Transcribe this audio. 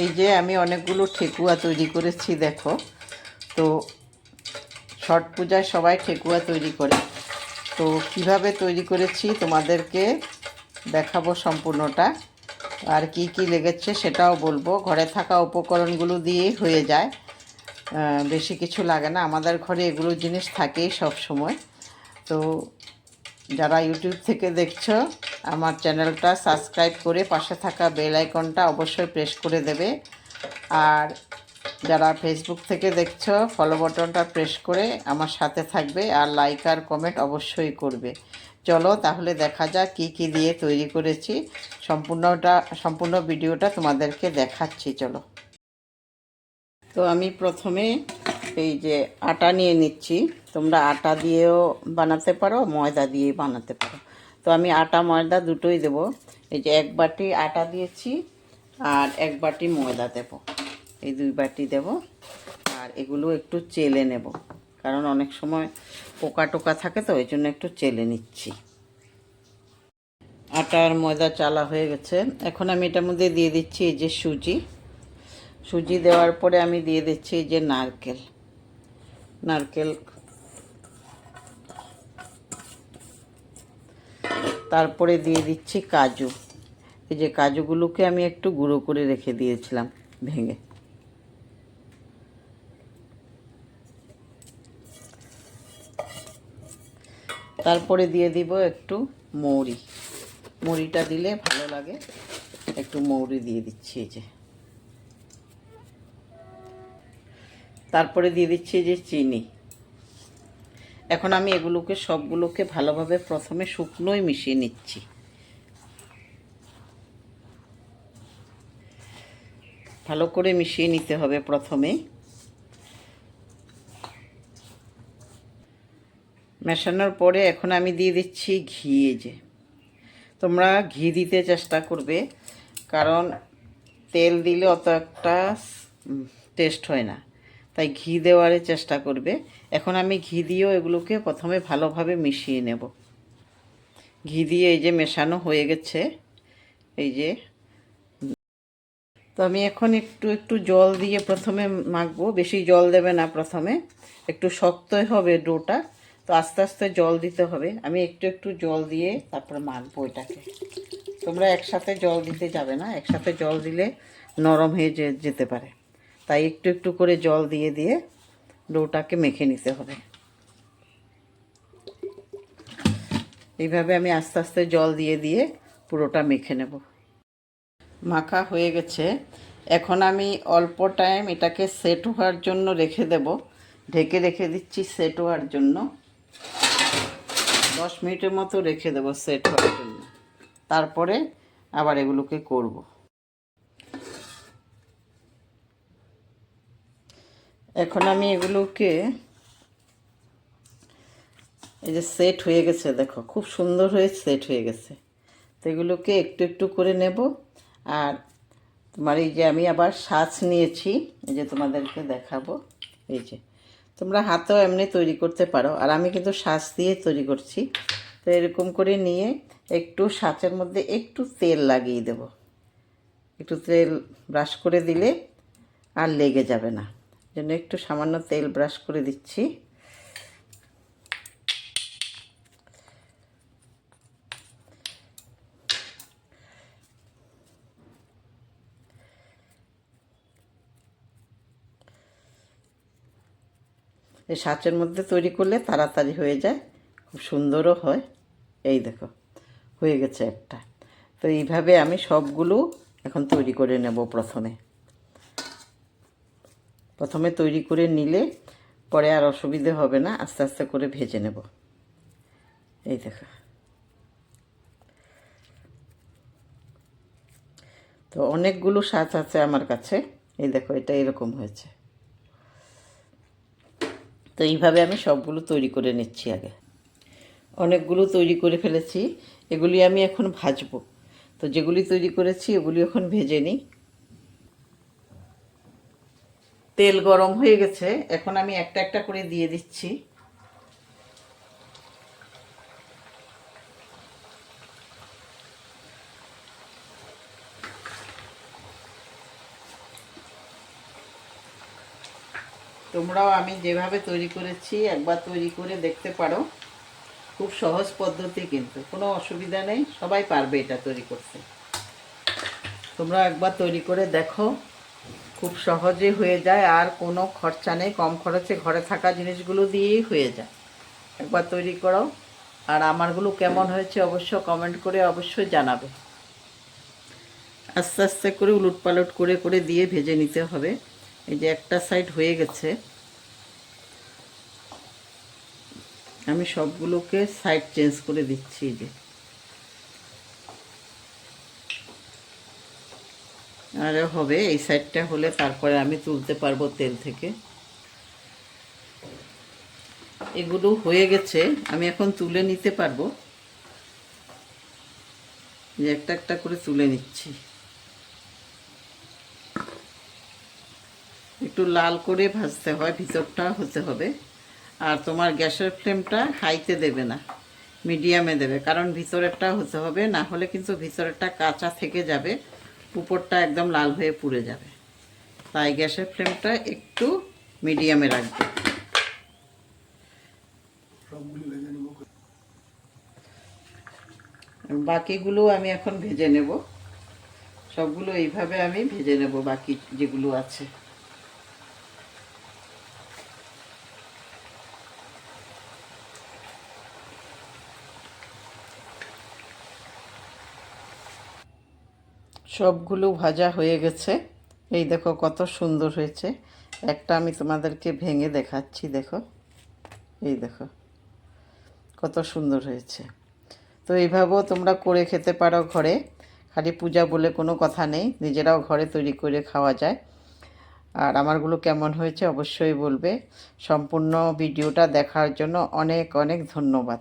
এই যে আমি অনেকগুলো ঠেকুয়া তৈরি করেছি, দেখো। তো ছট পূজায় সবাই ঠেকুয়া তৈরি করে। তো কীভাবে তৈরি করেছি তোমাদেরকে দেখাবো সম্পূর্ণটা। আর কি কি লেগেছে সেটাও বলব। ঘরে থাকা উপকরণগুলো দিয়ে হয়ে যায়। বেশি কিছু লাগে না। আমাদের ঘরে এগুলো জিনিস থাকেই সব সময় তো যারা ইউটিউব থেকে দেখছ, আমার চ্যানেলটা সাবস্ক্রাইব করে পাশে থাকা বেল আইকনটা অবশ্যই প্রেস করে দেবে। আর যারা ফেসবুক থেকে দেখছ ফলো বাটনটা প্রেস করে আমার সাথে থাকবে আর লাইক আর কমেন্ট অবশ্যই করবে। চলো তাহলে দেখা যাক কী কী দিয়ে তৈরি করেছি। সম্পূর্ণটা, সম্পূর্ণ ভিডিওটা তোমাদেরকে দেখাচ্ছি, চলো। তো আমি প্রথমে এই যে আটা নিয়ে নিচ্ছি। তোমরা আটা দিয়েও বানাতে পারো, ময়দা দিয়েই বানাতে পারো। তো আমি আটা, ময়দা দুটোই দেবো। এই যে এক বাটি আটা দিয়েছি আর এক বাটি ময়দা দেব। এই দুই বাটি দেব আর এগুলো একটু চেলে নেব। কারণ অনেক সময় পোকা টোকা থাকে তো, ওই জন্য একটু চেলে নিচ্ছি। আটার ময়দা চালা হয়ে গেছে। এখন আমি এটার মধ্যে দিয়ে দিচ্ছি এই যে সুজি। সুজি দেওয়ার পরে আমি দিয়ে দিচ্ছি এই যে নারকেল। নারকেল। তারপরে দিয়ে দিচ্ছি কাজু। এই যে কাজুগুলোকে আমি একটু গুঁড়ো করে রেখে দিয়েছিলাম ভেঙে। তারপরে দিয়ে দিব একটু মৌরি। মৌরিটা দিলে ভালো লাগে। একটু মৌরি দিয়ে দিচ্ছি এই যে। তারপরে দিয়ে দিচ্ছি যে চিনি। এখন আমি এগুলোকে সবগুলোকে ভালোভাবে প্রথমে শুকনোই মিশিয়ে নিচ্ছি। ভালো করে মিশিয়ে নিতে হবে প্রথমে। মেশানোর পরে এখন আমি দিয়ে দিচ্ছি ঘি যে। তোমরা ঘি দিতে চেষ্টা করবে, কারণ তেল দিলে অত একটা টেস্ট হয় না। তাই ঘি দেওয়ারে চেষ্টা করবে। এখন আমি ঘি দিয়েও এগুলোকে প্রথমে ভালোভাবে মিশিয়ে নেব। ঘি দিয়ে এই যে মেশানো হয়ে গেছে, এই যে। তো আমি এখন একটু একটু জল দিয়ে প্রথমে মাখবো, বেশি জল দেবে না প্রথমে। একটু শক্তই হবে ডোটা, তো আস্তে আস্তে জল দিতে হবে। আমি একটু একটু জল দিয়ে তারপরে মাখবো এটাকে। তোমরা একসাথে জল দিতে যাবে না, একসাথে জল দিলে নরম হয়ে যেতে পারে। তাই একটু একটু করে জল দিয়ে দিয়ে ডোটাকে মেখে নিতে হবে। এইভাবে আমি আস্তে আস্তে জল দিয়ে দিয়ে পুরোটা মেখে নেব। মাখা হয়ে গেছে। এখন আমি অল্প টাইম এটাকে সেট হওয়ার জন্য রেখে দেব। ঢেকে রেখে দিচ্ছি সেট হওয়ার জন্য। দশ মিনিটের মতো রেখে দেবো সেট হওয়ার জন্য। তারপরে আবার এগুলোকে করব। এখন আমি এগুলোকে এই যে সেট হয়ে গেছে, দেখো, খুব সুন্দর হয়ে সেট হয়ে গেছে। তো এগুলোকে একটু একটু করে নেব। আর তোমার এই যে আমি আবার সাজ নিয়েছি, এই যে তোমাদেরকে দেখাবো। এই যে, তোমরা হাতেও এমনি তৈরি করতে পারো। আর আমি কিন্তু সাজ দিয়ে তৈরি করছি। তো এরকম করে নিয়ে একটু সাঁচের মধ্যে একটু তেল লাগিয়ে দেব। একটু তেল ব্রাশ করে দিলে আর লেগে যাবে না। জন্য একটু সামান্য তেল ব্রাশ করে দিচ্ছি। এই সাঁচের মধ্যে তৈরি করলে তাড়াতাড়ি হয়ে যায়, খুব সুন্দরও হয়। এই দেখো, হয়ে গেছে একটা। তো এইভাবে আমি সবগুলো এখন তৈরি করে নেব প্রথমে। প্রথমে তৈরি করে নিলে পরে আর অসুবিধে হবে না, আস্তে আস্তে করে ভেজে নেব। এই দেখো। তো অনেকগুলো সাজ আছে আমার কাছে। এই দেখো, এটা এরকম হয়েছে। তো এইভাবে আমি সবগুলো তৈরি করে নিচ্ছি আগে। অনেকগুলো তৈরি করে ফেলেছি, এগুলি আমি এখন ভাজবো। তো যেগুলি তৈরি করেছি এগুলি এখন ভেজে নিই। তেল গরম হয়ে গেছে। এখন আমি একটা একটা করে দিয়ে দিচ্ছি। তোমরাও আমি যেভাবে তৈরি করেছি, একবার তৈরি করে দেখতে পারো। খুব সহজ পদ্ধতি কিন্তু, কোনো অসুবিধা নেই, সবাই পারবে এটা তৈরি করতে। তোমরা একবার তৈরি করে দেখো। খুব সহজে হয়ে যায়, আর কোনো খরচা নেই। কম খরচে ঘরে থাকা জিনিসগুলো দিয়েই হয়ে যায়। একবার তৈরি করো আর আমারগুলো কেমন হয়েছে অবশ্য কমেন্ট করে অবশ্যই জানাবে। আস্তে আস্তে করে উলট পালট করে করে দিয়ে ভেজে নিতে হবে। এই যে একটা সাইড হয়ে গেছে। আমি সবগুলোকে সাইড চেঞ্জ করে দিচ্ছি এই যে। আর হবে, এই সাইডটা হলে তারপরে আমি তুলতে পারব তেল থেকে। এগুলো হয়ে গেছে, আমি এখন তুলে নিতে পারব। যে একটা একটা করে তুলে নিচ্ছি। একটু লাল করে ভাজতে হয়, ভিতরটা হতে হবে। আর তোমার গ্যাসের ফ্লেমটা হাইতে দেবে না, মিডিয়ামে দেবে, কারণ ভিতরেরটা হতে হবে, না হলে কিন্তু ভিতরেরটা কাঁচা থেকে যাবে। উপরটা একদম লাল হয়ে পুড়ে যাবে। তাই গ্যাসের ফ্লেমটা একটু মিডিয়ামে রাখবে। বাকিগুলো আমি এখন ভেজে নেব। সবগুলো এইভাবে আমি ভেজে নেব বাকি যেগুলো আছে। সবগুলো ভাজা হয়ে গেছে। এই দেখো কত সুন্দর হয়েছে। একটা আমি তোমাদেরকে ভেঙে দেখাচ্ছি, দেখো। এই দেখো, কত সুন্দর হয়েছে। তো এইভাবেও তোমরা করে খেতে পারো ঘরে। খালি পূজা বলে কোনো কথা নেই, নিজেরাও ঘরে তৈরি করে খাওয়া যায়। আর আমারগুলো কেমন হয়েছে অবশ্যই বলবে। সম্পূর্ণ ভিডিওটা দেখার জন্য অনেক অনেক ধন্যবাদ।